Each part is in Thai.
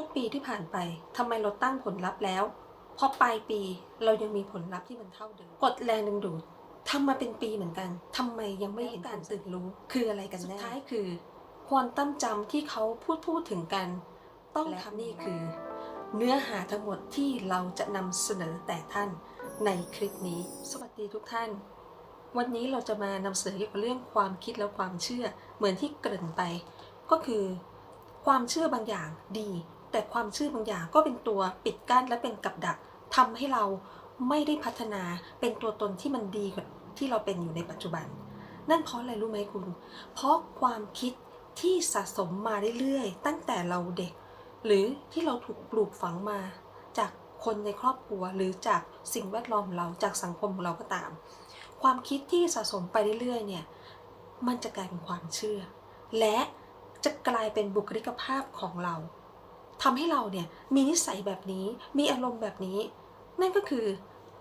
ทุกปีที่ผ่านไปทำไมเราตั้งผลลัพธ์แล้ว พอปลายปีเรายังมีผลลัพธ์ที่มันเท่าเดิมกดแรงดึงดูดทำมาเป็นปีเหมือนกันทำไมยังไม่เห็นการตื่นรู้ คืออะไรกันแน่สุดท้ายคือ ควอนตัมจำที่เขาพูดพูดถึงกัน ต้องทำนี่คือ เนื้อหาทั้งหมดที่เราจะนำเสนอแต่ท่านในคลิปนี้ สวัสดีทุกท่าน วันนี้เราจะมานำเสนอเกี่ยวกับเรื่องความคิดและความเชื่อเหมือนที่เกริ่นไป ก็คือ ความเชื่อบางอย่างดี แต่ความเชื่อบางอย่างก็เป็นตัวปิดกั้นและเป็นกับดักทำให้เราไม่ได้พัฒนาเป็นตัวตนที่มันดีกว่าที่เราเป็นอยู่ในปัจจุบัน นั่นเพราะอะไรรู้ไหมคุณ เพราะความคิดที่สะสมมาเรื่อยๆ ตั้งแต่เราเด็ก หรือที่เราถูกปลูกฝังมา จากคนในครอบครัวหรือจากสิ่งแวดล้อมเราจากสังคมของเราก็ตาม ความคิดที่สะสมไปเรื่อยๆเนี่ยมันจะกลายเป็นความเชื่อ และจะกลายเป็นบุคลิกภาพของเรา ทำให้เราเนี่ยมีนิสัยแบบนี้ มีอารมณ์แบบนี้ นั่นก็คือ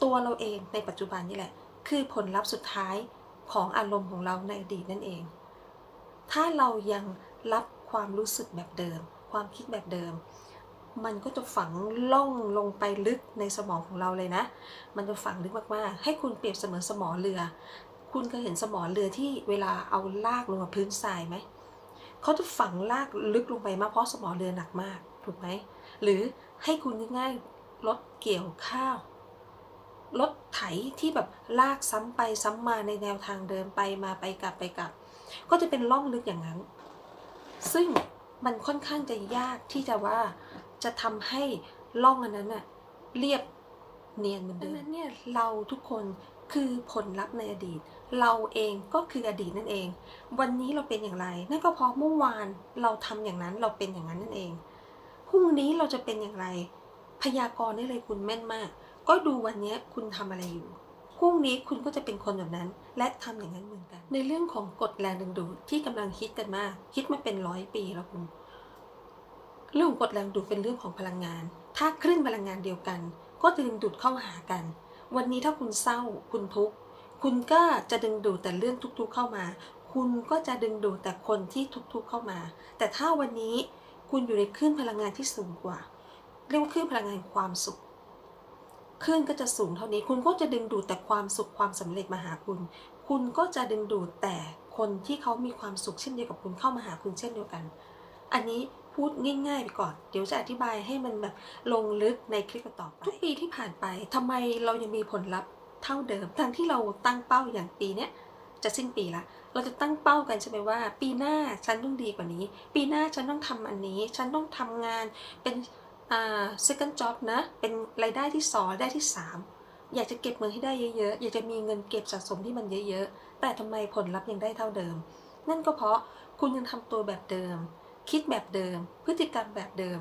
ตัวเราเองในปัจจุบันนี่แหละ คือผลลัพธ์สุดท้ายของอารมณ์ของเราในอดีตนั่นเอง ถ้าเรายังรับความรู้สึกแบบเดิม ความคิดแบบเดิม มันก็จะฝังล่องลงไปลึกในสมองของเราเลยนะ มันจะฝังลึกมากๆ ให้คุณเปรียบเสมือนสมอเรือ คุณเคยเห็นสมอเรือที่เวลาเอาลากลงมาพื้นทรายไหม เขาจะฝังลากลึกลงไปมากเพราะสมอเรือหนักมาก ถูกไหมหรือให้คุณง่ายๆรถเกี่ยวข้าวรถไถที่แบบลากซ้ำไปซ้ำมาในแนวทางเดิมไปมาไปกลับไปกลับ ก็จะเป็นล่องลึกอย่างนั้น ซึ่งมันค่อนข้างจะยากที่จะว่าจะทำให้ล่องอันนั้นน่ะเรียบเนียนเหมือนเดิมดังนั้นเนี่ยเราทุกคนคือผลลัพธ์ในอดีต เราเองก็คืออดีตนั่นเอง วันนี้เราเป็นอย่างไร นั่นก็เพราะเมื่อวานเราทำอย่างนั้นเราเป็นอย่างนั้นนั่นเอง พรุ่งนี้เราจะเป็นอย่างไร พยากรณ์ได้เลยคุณแม่นมาก ก็ดูวันนี้คุณทำอะไรอยู่พรุ่งนี้คุณก็จะเป็นคนแบบนั้น และทำอย่างนั้นเหมือนกัน ในเรื่องของกฎแรงดึงดูดที่กำลังคิดกันมาก คิดมาเป็นร้อยปีแล้วคุณเรื่องของกฎแรงดูดเป็นเรื่องของพลังงาน ถ้าคลื่นพลังงานเดียวกัน ก็จะดึงดูดเข้าหากัน วันนี้ถ้าคุณเศร้า คุณทุกข์คุณก็จะดึงดูดแต่เรื่องทุกๆเข้ามา คุณก็จะดึงดูดแต่คนที่ทุกๆเข้ามา แต่ถ้าวันนี้ คุณอยู่ในคลื่นพลังงานที่สูงกว่า เรียกว่าคลื่นพลังงานความสุขคลื่นก็จะสูงเท่านี้ คุณก็จะดึงดูดแต่ความสุขความสำเร็จมาหาคุณ คุณก็จะดึงดูดแต่คนที่เขามีความสุขเช่นเดียวกับคุณเข้ามาหาคุณเช่นเดียวกัน อันนี้พูดง่ายๆไปก่อน เดี๋ยวจะอธิบายให้มันแบบลงลึกในคลิปต่อไป ทุกปีที่ผ่านไปทำไมเรายังมีผลลัพธ์เท่าเดิม ทั้งที่เราตั้งเป้าอย่างปีเนี้ยจะสิ้นปีละ เราจะตั้งเป้ากันใช่ไหมว่า ปีหน้าฉันต้องดีกว่านี้ ปีหน้าฉันต้องทำอันนี้ ฉันต้องทำงานเป็นอ่า second job นะ เป็นรายได้ที่สองรายได้ที่สามอยากจะเก็บเงินให้ได้เยอะๆ อยากจะมีเงินเก็บสะสมที่มันเยอะๆ แต่ทำไมผลลัพธ์ยังได้เท่าเดิม นั่นก็เพราะคุณยังทำตัวแบบเดิม คิดแบบเดิม พฤติกรรมแบบเดิม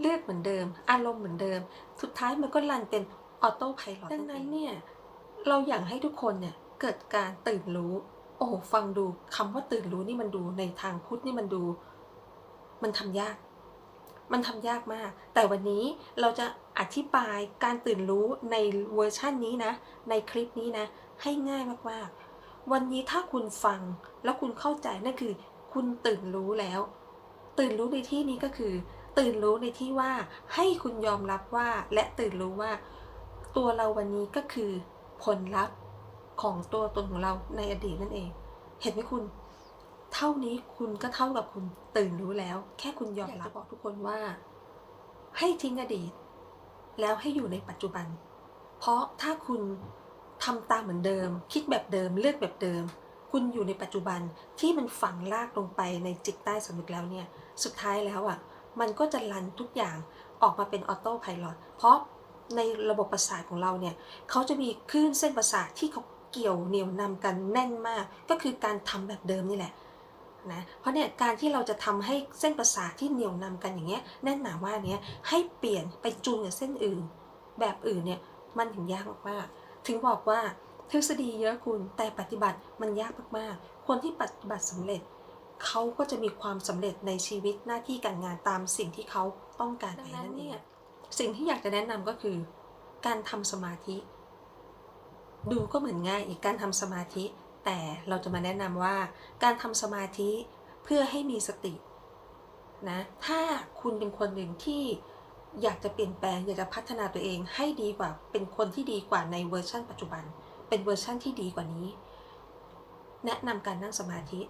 เลือกเหมือนเดิม อารมณ์เหมือนเดิม สุดท้ายมันก็รันเป็นออโต้ไพลอตดังนั้นเนี่ยเราอยากให้ทุกคนเนี่ยเกิดการตื่นรู้ โอ้ฟังดูคำว่าตื่นรู้นี่มันดูในทางพุทธนี่มันดู มันทำยาก มันทำยากมาก แต่วันนี้เราจะอธิบายการตื่นรู้ในเวอร์ชั่นนี้นะ ในคลิปนี้นะ ให้ง่ายมากๆ วันนี้ถ้าคุณฟังแล้วคุณเข้าใจนั่นคือ คุณตื่นรู้แล้ว ตื่นรู้ในที่นี้ก็คือ ตื่นรู้ในที่ว่าให้คุณยอมรับว่าและตื่นรู้ว่า ตัวเราวันนี้ก็คือผลลัพธ์ ของตัวตนของเราในอดีตนั่นเอง เห็นไหมคุณ เท่านี้คุณก็เท่ากับคุณตื่นรู้แล้ว แค่คุณยอมรับบอกทุกคนว่า ให้ทิ้งอดีต แล้วให้อยู่ในปัจจุบัน เพราะถ้าคุณทำตามเหมือนเดิม คิดแบบเดิม เลือกแบบเดิม คุณอยู่ในปัจจุบันที่มันฝังลากลงไปในจิตใต้สำนึกแล้วเนี่ย สุดท้ายแล้วอะ มันก็จะรันทุกอย่างออกมาเป็นออโต้ไพลอตเพราะในระบบประสาทของเราเนี่ยเขาจะมีคลื่นเส้นประสาทที่เขา เกี่ยวเหนี่ยวนำกันแน่นมาก ก็คือการทำแบบเดิมนี่แหละนะเพราะเนี่ยการที่เราจะทำให้เส้นประสาทที่เหนี่ยวนำกันอย่างเงี้ยแน่นหนาว่าเนี้ยให้เปลี่ยนไปจูนกับเส้นอื่น แบบอื่นเนี่ยมันถึงยากมากๆถึงบอกว่าทฤษฎีเยอะคุณแต่ปฏิบัติมันยากมากๆ คนที่ปฏิบัติสำเร็จเขาก็จะมีความสำเร็จในชีวิตหน้าที่การงานตามสิ่งที่เขาต้องการไปนั่นเองสิ่งที่อยากจะแนะนำก็คือ การทำสมาธิ ดูก็เหมือนง่ายอีกการทำสมาธิ แต่เราจะมาแนะนำว่าการทำสมาธิเพื่อให้มีสตินะถ้าคุณเป็นคนหนึ่งที่อยากจะเปลี่ยนแปลงอยากจะพัฒนาตัวเองให้ดีกว่าเป็นคนที่ดีกว่าในเวอร์ชั่นปัจจุบัน เป็นเวอร์ชั่นที่ดีกว่านี้ แนะนำการนั่งสมาธิ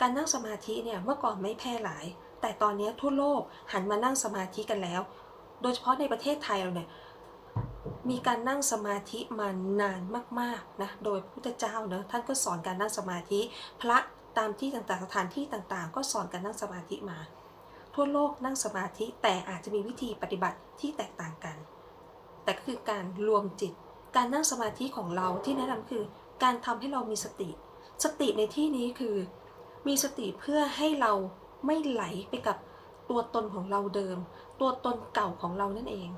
การนั่งสมาธิเนี่ยเมื่อก่อนไม่แพร่หลาย แต่ตอนนี้ทั่วโลกหันมานั่งสมาธิกันแล้ว โดยเฉพาะในประเทศไทยเราเนี่ย มีการนั่งสมาธิมานานมากๆนะโดยพระพุทธเจ้าเนอะท่านก็สอนการนั่งสมาธิ พระตามที่ต่างๆสถานที่ต่างๆ ก็สอนการนั่งสมาธิมา ทั่วโลกนั่งสมาธิแต่อาจจะมีวิธีปฏิบัติที่แตกต่างกัน แต่ก็คือการรวมจิต การนั่งสมาธิของเราที่แนะนำคือ การทำให้เรามีสติ สติในที่นี้คือ มีสติเพื่อให้เราไม่ไหลไปกับตัวตนของเราเดิม ตัวตนเก่าของเรานั่นเอง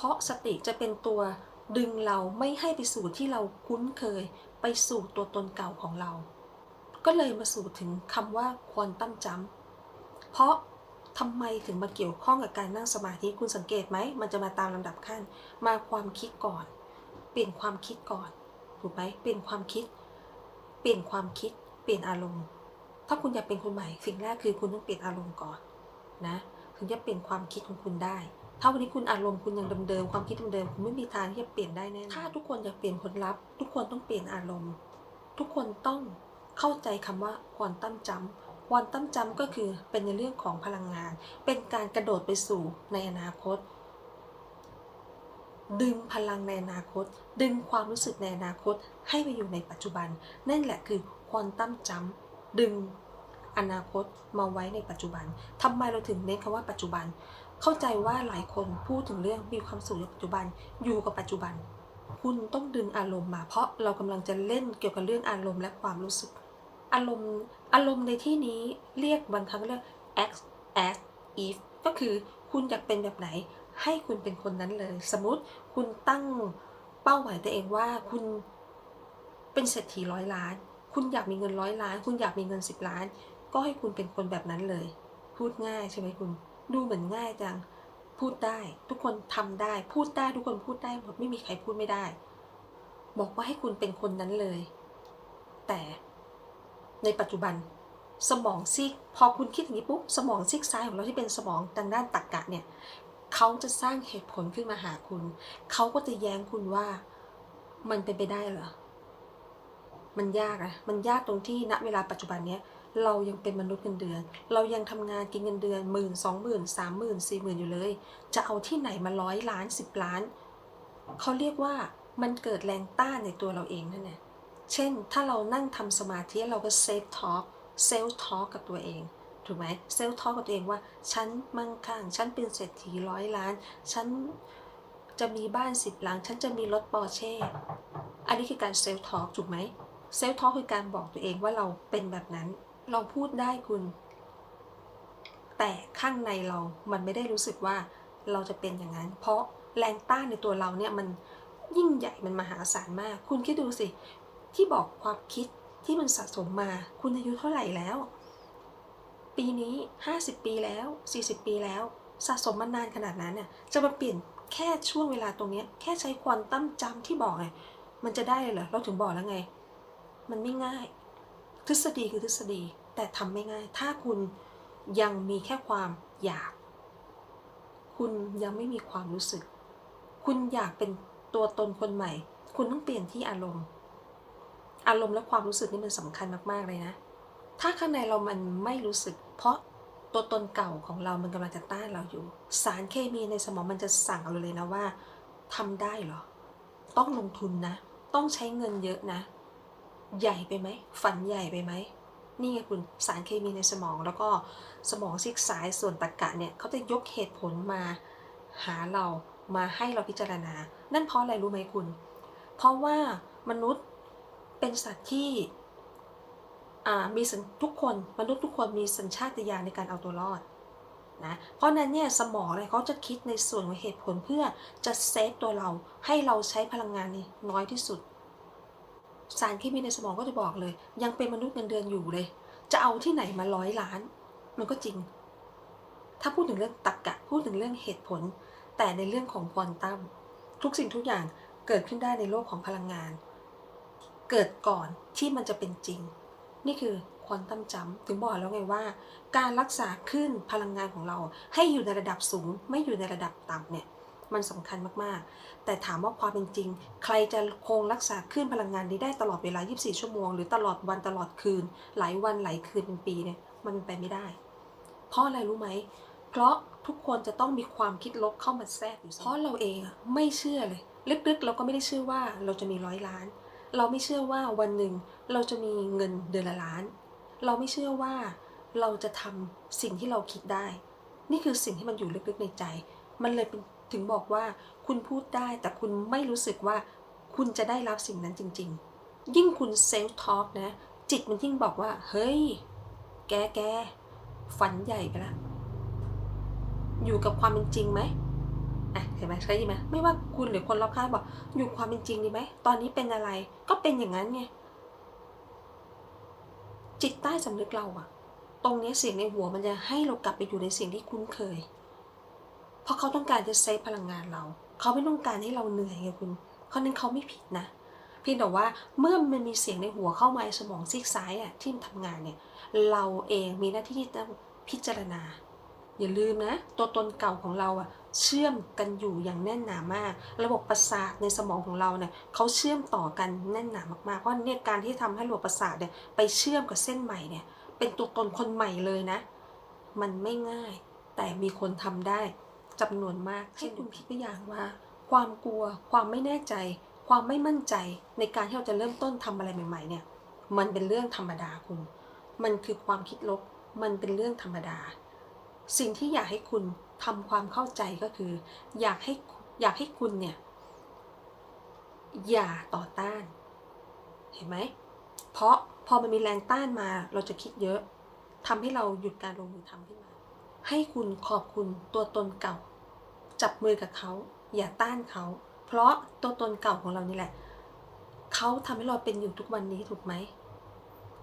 เพราะสติจะเป็นตัวดึงเราไม่ให้ไปสู่ที่เราคุ้นเคย ไปสู่ตัวตนเก่าของเรา ก็เลยมาสู่ถึงคำว่าควอนตัมจัมเพราะทำไมถึงมาเกี่ยวข้องกับการนั่งสมาธิคุณสังเกตไหม มันจะมาตามลำดับขั้น มาความคิดก่อน เปลี่ยนความคิดก่อนถูกไหมเปลี่ยนความคิด เปลี่ยนความคิด เปลี่ยนอารมณ์ ถ้าคุณอยากเป็นคนใหม่สิ่งแรกคือคุณต้องเปลี่ยนอารมณ์ก่อนนะถึงจะเปลี่ยนความคิดของคุณได้ ถ้าวันนี้คุณอารมณ์คุณยังเดิมๆความคิดเดิมๆคุณไม่มีทางที่จะเปลี่ยนได้แน่ถ้าทุกคนอยากเปลี่ยนผลลัพธ์ทุกคนต้องเปลี่ยนอารมณ์ ทุกคนต้องเข้าใจคำว่าควอนตัมจัมควอนตัมจัมก็คือเป็นในเรื่องของพลังงาน เป็นการกระโดดไปสู่ในอนาคต ดึงพลังในอนาคต ดึงความรู้สึกในอนาคตให้ไปอยู่ในปัจจุบัน นั่นแหละคือควอนตัมจัมดึงอนาคตมาไว้ในปัจจุบันทำไมเราถึงเน้นคำว่าปัจจุบัน เข้าใจว่าหลายคนพูดถึงเรื่องมีความสุขในปัจจุบันอยู่กับปัจจุบัน คุณต้องดึงอารมณ์มา เพราะเรากำลังจะเล่นเกี่ยวกับเรื่องอารมณ์และความรู้สึก อารมณ์อารมณ์ในที่นี้เรียกบางครั้งเรียก act as if ก็คือคุณอยากเป็นแบบไหน ให้คุณเป็นคนนั้นเลย สมมติคุณตั้งเป้าหมายตัวเองว่าคุณเป็นเศรษฐีร้อยล้าน คุณอยากมีเงินร้อยล้าน คุณอยากมีเงินสิบล้าน ก็ให้คุณเป็นคนแบบนั้นเลย พูดง่ายใช่ไหมคุณ ดูเหมือนง่ายจัง พูดได้ ทุกคนทำได้ พูดได้ทุกคนพูดได้หมดไม่มีใครพูดไม่ได้ บอกว่าให้คุณเป็นคนนั้นเลย แต่ในปัจจุบันสมองซีกพอคุณคิดอย่างนี้ปุ๊บสมองซีกซ้ายของเราที่เป็นสมองทางด้านตรรกะเนี่ยเขาจะสร้างเหตุผลขึ้นมาหาคุณ เขาก็จะแย้งคุณว่ามันเป็นไปได้เหรอ มันยากอะมันยากตรงที่ณเวลาปัจจุบันเนี้ย เรายังเป็นมนุษย์เงินเดือน เรายังทำงานกินเงินเดือนหมื่นสองหมื่นสามหมื่นสี่หมื่นอยู่เลย จะเอาที่ไหนมาร้อยล้านสิบล้าน เขาเรียกว่ามันเกิดแรงต้านในตัวเราเองนั่นแหละเช่น ถ้าเรานั่งทำสมาธิเราก็เซฟทอ l k เซลทอ l k กับตัวเองถูกไหมเซลทอ l k กับตัวเองว่าฉันมั่งคั่งฉันเป็นเศรษฐีร้อยล้านฉันจะมีบ้านสิบหลัง ฉันจะมีรถปอร์เช่ อันนี้คือการเซลทอ l k ถูกไหมเซลทอ l k คือการบอกตัวเองว่าเราเป็นแบบนั้น เราพูดได้คุณ แต่ข้างในเรามันไม่ได้รู้สึกว่าเราจะเป็นอย่างนั้น เพราะแรงต้านในตัวเราเนี่ยมันยิ่งใหญ่มันมหาศาลมาก คุณคิดดูสิ ที่บอกความคิดที่มันสะสมมา คุณอายุเท่าไหร่แล้ว ปีนี้ 50 ปีแล้ว 40 ปีแล้ว สะสมมานานขนาดนั้นเนี่ยจะมาเปลี่ยนแค่ช่วงเวลาตรงนี้แค่ใช้ควอนตัมจำที่บอกไงมันจะได้เลยเหรอเราถึงบอกแล้วไง มันไม่ง่าย ทฤษฎีคือทฤษฎี แต่ทำไม่ง่าย ถ้าคุณยังมีแค่ความอยาก คุณยังไม่มีความรู้สึก คุณอยากเป็นตัวตนคนใหม่ คุณต้องเปลี่ยนที่อารมณ์ อารมณ์และความรู้สึกนี่มันสำคัญมากๆเลยนะ ถ้าข้างในเรามันไม่รู้สึก เพราะตัวตนเก่าของเรามันกำลังจะต้านเราอยู่ สารเคมีในสมองมันจะสั่งเราเลยนะว่าทำได้เหรอ ต้องลงทุนนะ ต้องใช้เงินเยอะนะ ใหญ่ไปไหม ฝันใหญ่ไปไหม นี่ไงคุณสารเคมีในสมอง แล้วก็สมองซีกซ้ายส่วนตรรกะเนี่ยเขาจะยกเหตุผลมาหาเรามาให้เราพิจารณา นั่นเพราะอะไรรู้ไหมคุณ เพราะว่ามนุษย์เป็นสัตว์ที่มีทุกคนมนุษย์ทุกคนมีสัญชาตญาณในการเอาตัวรอดนะเพราะนั้นเนี่ยสมองเลยเขาจะคิดในส่วนของเหตุผลเพื่อจะเซฟตัวเราให้เราใช้พลังงานนน้อยที่สุด สารเคมีในสมองก็จะบอกเลย ยังเป็นมนุษย์เงินเดือนอยู่เลย จะเอาที่ไหนมาร้อยล้าน มันก็จริง ถ้าพูดถึงเรื่องตรรกกะพูดถึงเรื่องเหตุผล แต่ในเรื่องของควอนตัมทุกสิ่งทุกอย่างเกิดขึ้นได้ในโลกของพลังงาน เกิดก่อนที่มันจะเป็นจริง นี่คือควอนตัมจัมป์ถึงบอกแล้วไงว่า การรักษาคลื่นพลังงานของเราให้อยู่ในระดับสูงไม่อยู่ในระดับต่ำเนี่ย มันสำคัญมากๆ แต่ถามว่าความเป็นจริง ใครจะคงรักษาคลื่นพลังงานนี้ได้ตลอดเวลา 24 ชั่วโมง หรือตลอดวันตลอดคืน หลายวันหลายคืนเป็นปีเนี่ยมันเป็นไปไม่ได้ เพราะอะไรรู้ไหม เพราะทุกคนจะต้องมีความคิดลบเข้ามาแทรกอยู่เสมอเพราะเราเองอะไม่เชื่อเลย ลึกๆ เราก็ไม่ได้เชื่อว่าเราจะมีร้อยล้าน เราไม่เชื่อว่าวันหนึ่งเราจะมีเงินเดือนละล้าน เราไม่เชื่อว่าเราจะทำสิ่งที่เราคิดได้ นี่คือสิ่งที่มันอยู่ลึกๆในใจ มันเลยเป็น ถึงบอกว่าคุณพูดได้แต่คุณไม่รู้สึกว่าคุณจะได้รับสิ่งนั้นจริง ๆ ยิ่งคุณเซลฟ์ทอล์กนะ จิตมันยิ่งบอกว่า เฮ้ย แกแกฝันใหญ่ไปละ อยู่กับความเป็นจริงไหมอะเห็นไหมใช่ไหมไม่ว่าคุณหรือคนรอบข้างบอก อยู่ความเป็นจริงดีไหม ตอนนี้เป็นอะไร ก็เป็นอย่างนั้นไง จิตใต้สำนึกเราอะตรงนี้เสียงในหัวมันจะให้เรากลับไปอยู่ในสิ่งที่คุ้นเคย เพราะเขาต้องการจะเซฟพลังงานเรา เขาไม่ต้องการให้เราเหนื่อยไงคุณเพราะนั้นเขาไม่ผิดนะเพียงแต่ว่าเมื่อมันมีเสียงในหัวเข้ามาในสมองซีกซ้ายอะที่มันทำงานเนี่ย เราเองมีหน้าที่ที่ต้องพิจารณา อย่าลืมนะ ตัวตนเก่าของเราอะเชื่อมกันอยู่อย่างแน่นหนามาก ระบบประสาทในสมองของเราเนี่ยเขาเชื่อมต่อกันแน่นหนามากๆเพราะเนี่ยการที่ทำให้ระบบประสาทเนี่ยไปเชื่อมกับเส้นใหม่เนี่ย เป็นตัวตนคนใหม่เลยนะ มันไม่ง่าย แต่มีคนทำได้ จำนวนมาก ให้คุณคิดตัวอย่างว่า ความกลัว ความไม่แน่ใจ ความไม่มั่นใจในการที่เราจะเริ่มต้นทำอะไรใหม่ ๆ เนี่ย มันเป็นเรื่องธรรมดาคุณ มันคือความคิดลบ มันเป็นเรื่องธรรมดา สิ่งที่อยากให้คุณทำความเข้าใจก็คือ อยากให้อยากให้คุณเนี่ย อย่าต่อต้าน เห็นไหม เพราะพอมันมีแรงต้านมา เราจะคิดเยอะทำให้เราหยุดการลงมือทำขึ้นมา ให้คุณขอบคุณตัวตนเก่า จับมือกับเขา อย่าต้านเขา เพราะตัวตนเก่าของเรานี่แหละ เขาทำให้เราเป็นอยู่ทุกวันนี้ถูกไหม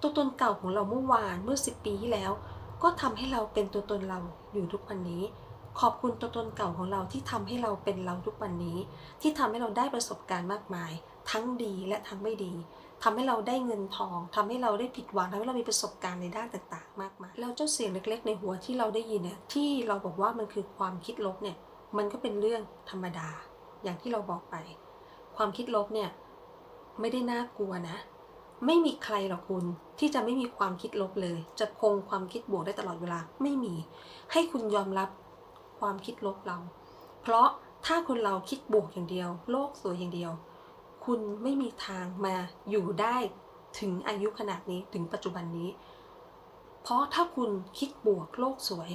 ตัวตนเก่าของเราเมื่อวานเมื่อสิบปีที่แล้ว ก็ทำให้เราเป็นตัวตนเราอยู่ทุกวันนี้ ขอบคุณตัวตนเก่าของเราที่ทำให้เราเป็นเราทุกวันนี้ ที่ทำให้เราได้ประสบการณ์มากมาย ทั้งดีและทั้งไม่ดี ทำให้เราได้เงินทองทำให้เราได้ผิดหวังทำให้เรามีประสบการณ์ในด้านต่างๆ มากมายแล้วเจ้าเสียงเล็กๆ ในหัวที่เราได้ยินเนี่ยที่เราบอกว่ามันคือความคิดลบเนี่ยมันก็เป็นเรื่องธรรมดา อย่างที่เราบอกไป ความคิดลบเนี่ยไม่ได้น่ากลัวนะ ไม่มีใครหรอกคุณที่จะไม่มีความคิดลบเลย จะคงความคิดบวกได้ตลอดเวลาไม่มี ให้คุณยอมรับความคิดลบเรา เพราะถ้าคนเราคิดบวกอย่างเดียว โลกสวยอย่างเดียว คุณไม่มีทางมาอยู่ได้ถึงอายุขนาดนี้ถึงปัจจุบันนี้ เพราะถ้าคุณคิดบวกโลกสวย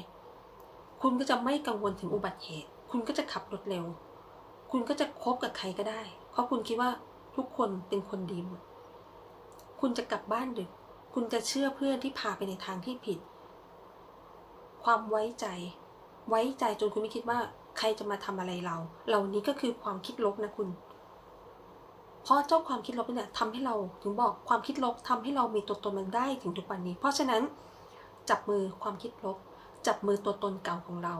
คุณก็จะไม่กังวลถึงอุบัติเหตุ คุณก็จะขับรถเร็ว คุณก็จะคบกับใครก็ได้ เพราะคุณคิดว่าทุกคนเป็นคนดีหมด คุณจะกลับบ้านดึก คุณจะเชื่อเพื่อนที่พาไปในทางที่ผิด ความไว้ใจ ไว้ใจจนคุณไม่คิดว่าใครจะมาทำอะไรเรา เหล่านี้ก็คือความคิดลบนะคุณ เพราะเจ้าความคิดลบนี่แหละทำให้เราถึงบอกความคิดลบทำให้เรามีตัวตนมันได้ถึงทุกวันนี้ เพราะฉะนั้นจับมือความคิดลบ จับมือตัวตนเก่าของเรา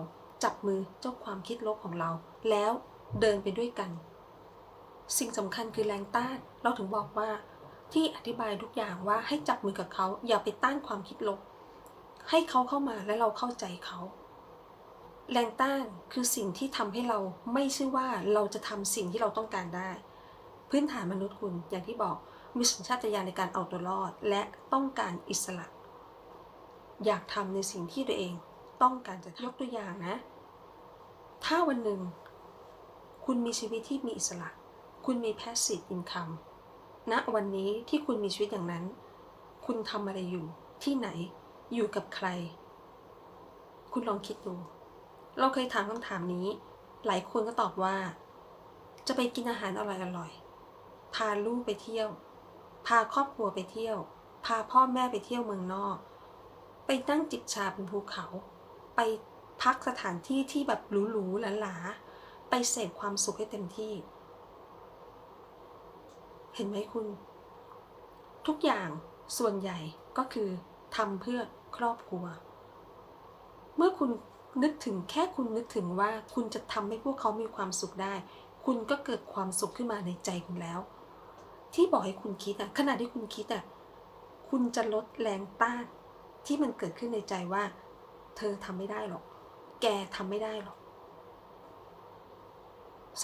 จับมือเจ้าความคิดลบของเรา แล้วเดินไปด้วยกัน สิ่งสำคัญคือแรงต้านเราถึงบอกว่าที่อธิบายทุกอย่างว่าให้จับมือกับเขาอย่าไปต้านความคิดลบ ให้เขาเข้ามาและเราเข้าใจเขาแรงต้านคือสิ่งที่ทำให้เราไม่ใช่ว่าเราจะทำสิ่งที่เราต้องการได้ พื้นฐานมนุษย์คุณอย่างที่บอกมีสัญชาตญาณในการเอาตัวรอด และต้องการอิสระ อยากทำในสิ่งที่ตัวเองต้องการจะยกตัวอย่างนะ ถ้าวันหนึ่ง คุณมีชีวิตที่มีอิสระ คุณมี passive income ณวันนี้ที่คุณมีชีวิตอย่างนั้น คุณทำอะไรอยู่ ที่ไหน อยู่กับใคร คุณลองคิดดู เราเคยถามคำถามนี้ หลายคนก็ตอบว่า จะไปกินอาหารอร่อยๆ พาลูกไปเที่ยว พาครอบครัวไปเที่ยว พาพ่อแม่ไปเที่ยวเมืองนอก ไปนั่งจิบชาบนภูเขา ไปพักสถานที่ที่แบบหรูๆหลาๆไปเสพความสุขให้เต็มที่ เห็นไหมคุณ ทุกอย่างส่วนใหญ่ก็คือทำเพื่อครอบครัว เมื่อคุณนึกถึงแค่คุณนึกถึงว่าคุณจะทำให้พวกเขามีความสุขได้ คุณก็เกิดความสุขขึ้นมาในใจคุณแล้ว ที่บอกให้คุณคิดอะขณะที่คุณคิดอะคุณจะลดแรงต้านที่มันเกิดขึ้นในใจว่า เธอทำไม่ได้หรอก แกทำไม่ได้หรอก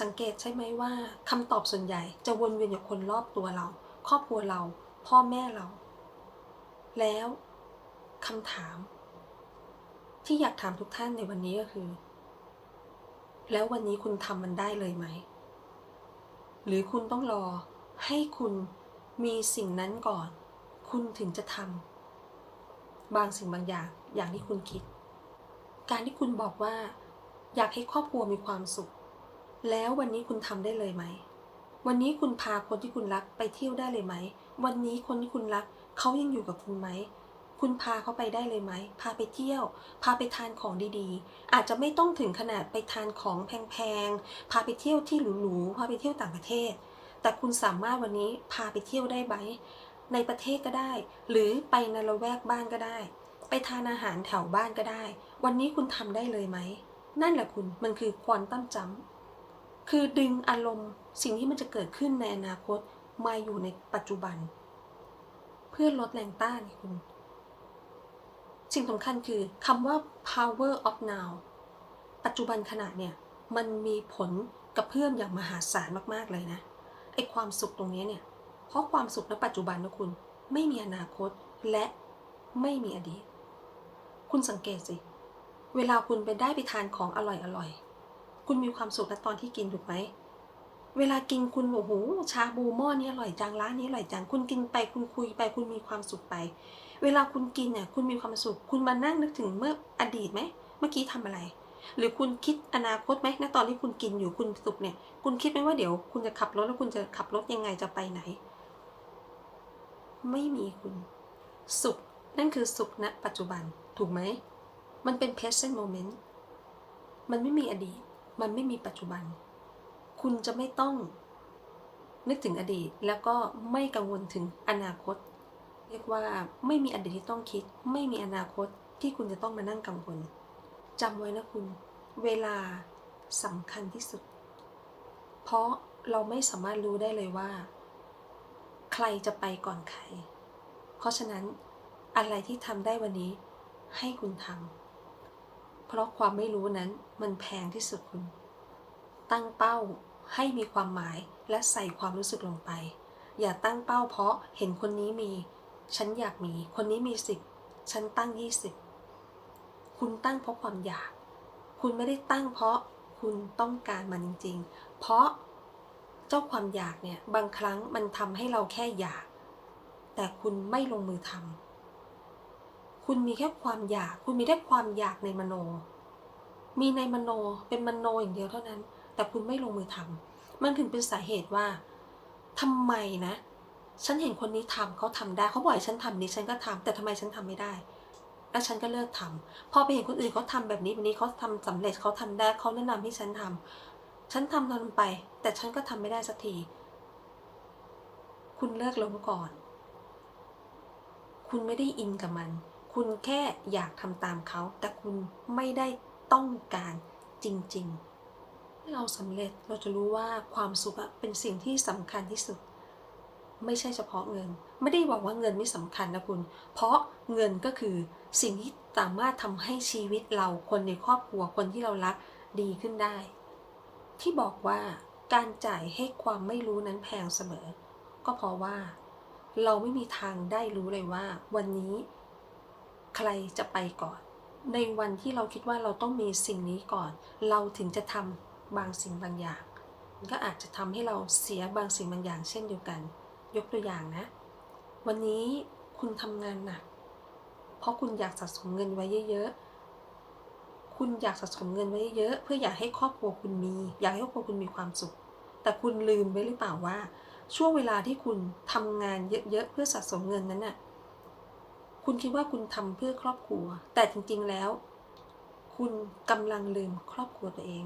สังเกตใช่ไหมว่าคำตอบส่วนใหญ่จะวนเวียนอยู่คนรอบตัวเรา ครอบครัวเรา พ่อแม่เรา แล้วคำถาม ที่อยากถามทุกท่านในวันนี้ก็คือ แล้ววันนี้คุณทำมันได้เลยไหม หรือคุณต้องรอ ให้คุณมีสิ่งนั้นก่อน คุณถึงจะทำบางสิ่งบางอย่างอย่างที่คุณคิด การที่คุณบอกว่า อยากให้ครอบครัวมีความสุข แล้ววันนี้คุณทำได้เลยไหม วันนี้คุณพาคนที่คุณรักไปเที่ยวได้เลยไหม วันนี้คนที่คุณรักเขายังอยู่กับคุณไหมคุณพาเขาไปได้เลยไหม พาไปเที่ยว พาไปทานของดีๆ อาจจะไม่ต้องถึงขนาดไปทานของแพงๆ พาไปเที่ยวที่หรูๆ พาไปเที่ยวต่างประเทศ แต่คุณสามารถวันนี้พาไปเที่ยวได้ไหมในประเทศก็ได้ หรือไปในละแวกบ้านก็ได้ ไปทานอาหารแถวบ้านก็ได้ วันนี้คุณทำได้เลยไหม นั่นแหละคุณมันคือควอนตัมจัมคือดึงอารมณ์สิ่งที่มันจะเกิดขึ้นในอนาคตมาอยู่ในปัจจุบัน เพื่อลดแรงต้านคุณ สิ่งสำคัญคือคำว่า power of now ปัจจุบันขณะเนี่ย มันมีผลกับเพื่อนอย่างมหาศาลมาก ๆ เลยนะ ไอความสุขตรงนี้เนี่ย เพราะความสุขณปัจจุบันนะคุณ ไม่มีอนาคตและไม่มีอดีต คุณสังเกตสิ เวลาคุณไปได้ไปทานของอร่อยๆคุณมีความสุขณตอนที่กินถูกไหม เวลากินคุณโอ้โหชาบูหม้อนี้อร่อยจังร้านนี้อร่อยจัง คุณกินไปคุณคุยไป คุณมีความสุขไป เวลาคุณกินเนี่ยคุณมีความสุข คุณมานั่งนึกถึงเมื่ออดีตไหม เมื่อกี้ทำอะไร หรือคุณคิดอนาคตไหมณตอนที่คุณกินอยู่คุณสุขเนี่ย คุณคิดไหมว่าเดี๋ยว คุณจะขับรถแล้วคุณจะขับรถยังไงจะไปไหน ไม่มีคุณ สุข นั่นคือสุขณปัจจุบันถูกไหม มันเป็น present moment มันไม่มีอดีต มันไม่มีปัจจุบัน คุณจะไม่ต้อง นึกถึงอดีตแล้วก็ไม่กังวลถึงอนาคต เรียกว่าไม่มีอดีตที่ต้องคิด ไม่มีอนาคตที่คุณจะต้องมานั่งกังวล จำไว้นะคุณ เวลาสำคัญที่สุด เพราะเราไม่สามารถรู้ได้เลยว่า ใครจะไปก่อนใคร เพราะฉะนั้นอะไรที่ทำได้วันนี้ให้คุณทำเพราะความไม่รู้นั้นมันแพงที่สุดคุณ ตั้งเป้าให้มีความหมายและใส่ความรู้สึกลงไป อย่าตั้งเป้าเพราะเห็นคนนี้มี ฉันอยากมี คนนี้มีสิบฉันตั้งยี่สิบ คุณตั้งเพราะความอยาก คุณไม่ได้ตั้งเพราะคุณต้องการมันจริง ๆ เพราะเจ้าความอยากเนี่ยบางครั้งมันทำให้เราแค่อยาก แต่คุณไม่ลงมือทำคุณมีแค่ความอยาก คุณมีแค่ความอยากในมโน มีในมโนเป็นมโนอย่างเดียวเท่านั้น แต่คุณไม่ลงมือทำมันถึงเป็นสาเหตุว่าทำไมนะ ฉันเห็นคนนี้ทำเขาทำได้เขาบอกให้ฉันทำนี้ฉันก็ทำแต่ทำไมฉันทำไม่ได้ แล้วฉันก็เลิกทำพอไปเห็นคนอื่นเขาทำแบบนี้แบบนี้เขาทำสำเร็จเขาทำได้เขาแนะนำให้ฉันทำฉันทำทำไป แต่ฉันก็ทำไม่ได้สักที คุณเลิกลงก่อน คุณไม่ได้อินกับมัน คุณแค่อยากทำตามเขา แต่คุณไม่ได้ต้องการจริงๆถ้าเราสำเร็จเราจะรู้ว่าความสุขเป็นสิ่งที่สำคัญที่สุด ไม่ใช่เฉพาะเงิน ไม่ได้บอกว่าเงินไม่สำคัญนะคุณ เพราะเงินก็คือ สิ่งที่สามารถทำให้ชีวิตเราคนในครอบครัวคนที่เรารักดีขึ้นได้ ที่บอกว่าการจ่ายให้ความไม่รู้นั้นแพงเสมอ ก็เพราะว่า เราไม่มีทางได้รู้เลยว่า วันนี้ ใครจะไปก่อน ในวันที่เราคิดว่าเราต้องมีสิ่งนี้ก่อน เราถึงจะทำบางสิ่งบางอย่าง ก็อาจจะทำให้เราเสียบางสิ่งบางอย่าง เช่นเดียวกัน ยกตัวอย่างนะ วันนี้คุณทำงานหนัก ราะคุณอยากสะสมเงินไว้เยอะๆ คุณอยากสะสมเงินไว้เยอะ เพื่ออยากให้ครอบครัวคุณมี อยากให้ครอบครัวคุณมีความสุข แต่คุณลืมไปหรือเปล่าว่า ช่วงเวลาที่คุณทำงานเยอะๆ เพื่อสะสมเงินนั้นน่ะ คุณคิดว่าคุณทำเพื่อครอบครัว แต่จริงๆแล้ว คุณกำลังลืมครอบครัวตัวเอง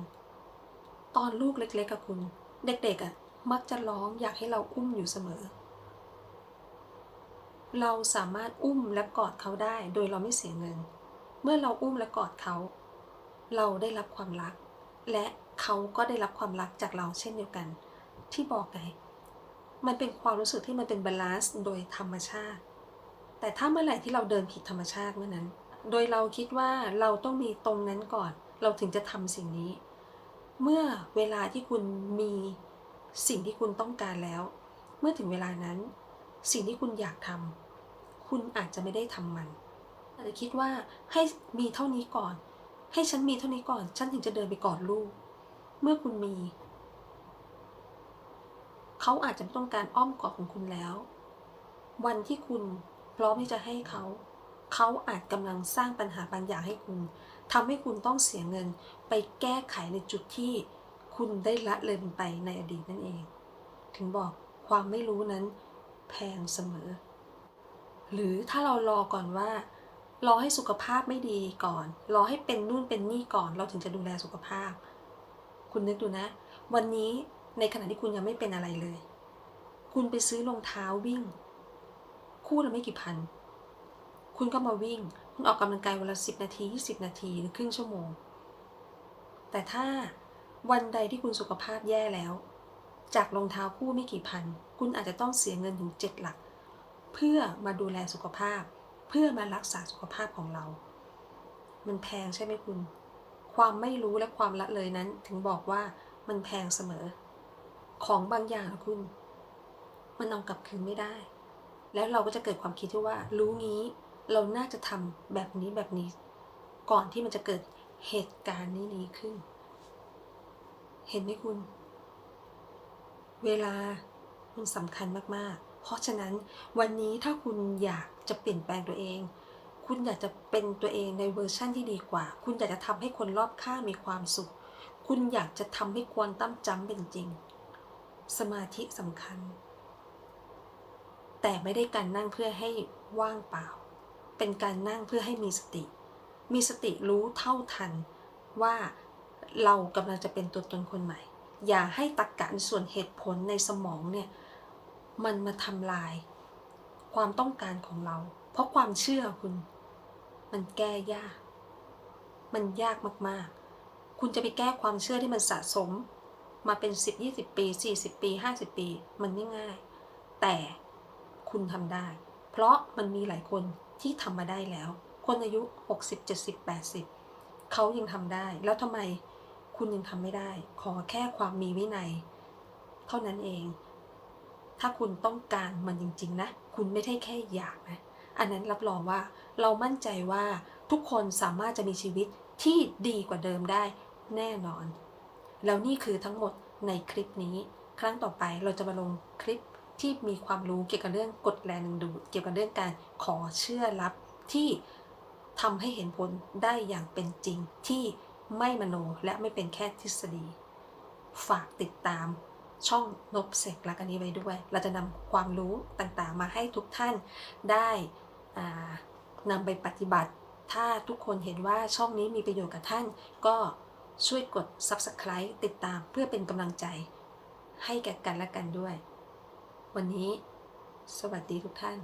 ตอนลูกเล็กๆกับคุณ เด็กๆอะมักจะร้องอยากให้เราอุ้มอยู่เสมอ เราสามารถอุ้มและกอดเขาได้ โดยเราไม่เสียเงิน เมื่อเราอุ้มและกอดเขา เราได้รับความรัก และเขาก็ได้รับความรักจากเราเช่นเดียวกัน ที่บอกไงมันเป็นความรู้สึกที่มันเป็นบาลานซ์โดยธรรมชาติ แต่ถ้าเมื่อไหร่ที่เราเดินผิดธรรมชาติเมื่อนั้น โดยเราคิดว่าเราต้องมีตรงนั้นก่อน เราถึงจะทำสิ่งนี้ เมื่อเวลาที่คุณมีสิ่งที่คุณต้องการแล้ว เมื่อถึงเวลานั้น สิ่งที่คุณอยากทำ คุณอาจจะไม่ได้ทำมัน อาจจะคิดว่าให้มีเท่านี้ก่อน ให้ฉันมีเท่านี้ก่อน ฉันถึงจะเดินไปกอดลูก เมื่อคุณมี เขาอาจจะไม่ต้องการอ้อมกอดของคุณแล้ว วันที่คุณพร้อมที่จะให้เขา เขาอาจกำลังสร้างปัญหาบางอย่างให้คุณทำให้คุณต้องเสียเงินไปแก้ไขในจุดที่คุณได้ละเลยมันไปในอดีตนั่นเอง ถึงบอกความไม่รู้นั้นแพงเสมอ หรือถ้าเรารอก่อนว่ารอให้สุขภาพไม่ดีก่อน รอให้เป็นนู่นเป็นนี่ก่อน เราถึงจะดูแลสุขภาพ คุณนึกดูนะ วันนี้ในขณะที่คุณยังไม่เป็นอะไรเลย คุณไปซื้อรองเท้าวิ่ง คู่ละไม่กี่พัน คุณก็มาวิ่ง คุณออกกำลังกายวันละสิบนาทียี่สิบนาทีหรือครึ่งชั่วโมง แต่ถ้าวันใดที่คุณสุขภาพแย่แล้ว จากรองเท้าคู่ไม่กี่พัน คุณอาจจะต้องเสียเงินถึงเจ็ดหลัก เพื่อมาดูแลสุขภาพ เพื่อมารักษาสุขภาพของเรา มันแพงใช่ไหมคุณ ความไม่รู้และความละเลยนั้น ถึงบอกว่ามันแพงเสมอ ของบางอย่างคุณ มันเอากลับคืนไม่ได้ แล้วเราก็จะเกิดความคิดที่ว่า รู้งี้เราน่าจะทำแบบนี้แบบนี้ ก่อนที่มันจะเกิดเหตุการณ์นี้นี้ขึ้น เห็นไหมคุณ เวลามันสำคัญมาก ๆ เพราะฉะนั้นวันนี้ถ้าคุณอยากจะเปลี่ยนแปลงตัวเอง คุณอยากจะเป็นตัวเองในเวอร์ชั่นที่ดีกว่า คุณอยากจะทำให้คนรอบข้างมีความสุข คุณอยากจะทำให้ควรตั้มจำเป็นจริง สมาธิสำคัญ แต่ไม่ได้การนั่งเพื่อให้ว่างเปล่า เป็นการนั่งเพื่อให้มีสติ มีสติรู้เท่าทันว่าเรากำลังจะเป็นตัวตนคนใหม่ อย่าให้ตรกกะในส่วนเหตุผลในสมองเนี่ย มันมาทำลาย ความต้องการของเรา เพราะความเชื่อคุณ มันแก้ยาก มันยากมากๆ คุณจะไปแก้ความเชื่อที่มันสะสม มาเป็น 10 20 ปี 40 ปี 50 ปี มันไม่ง่าย แต่คุณทำได้ เพราะมันมีหลายคนที่ทำมาได้แล้ว คนอายุ 60 70 80 เขายังทำได้ แล้วทำไมคุณยังทำไม่ได้ ขอแค่ความมีวินัย เท่านั้นเอง ถ้าคุณต้องการมันจริง ๆ นะ คุณไม่ได้แค่อยากนะ อันนั้นรับรองว่าเรามั่นใจว่าทุกคนสามารถจะมีชีวิตที่ดีกว่าเดิมได้แน่นอน แล้วนี่คือทั้งหมดในคลิปนี้ ครั้งต่อไปเราจะมาลงคลิปที่มีความรู้เกี่ยวกับเรื่องกฎแรงดึงดูดเกี่ยวกับเรื่องการขอเชื่อลับที่ทำให้เห็นผลได้อย่างเป็นจริงที่ไม่มโนและไม่เป็นแค่ทฤษฎี ฝากติดตาม ช่องนบเสกลักอันนี้ไว้ด้วย เราจะนำความรู้ต่างๆ มาให้ทุกท่านได้นำไปปฏิบัติ ถ้าทุกคนเห็นว่าช่องนี้มีประโยชน์กับท่าน ก็ช่วยกด Subscribe ติดตามเพื่อเป็นกำลังใจ ให้แก่กันและกันด้วย วันนี้ สวัสดีทุกท่าน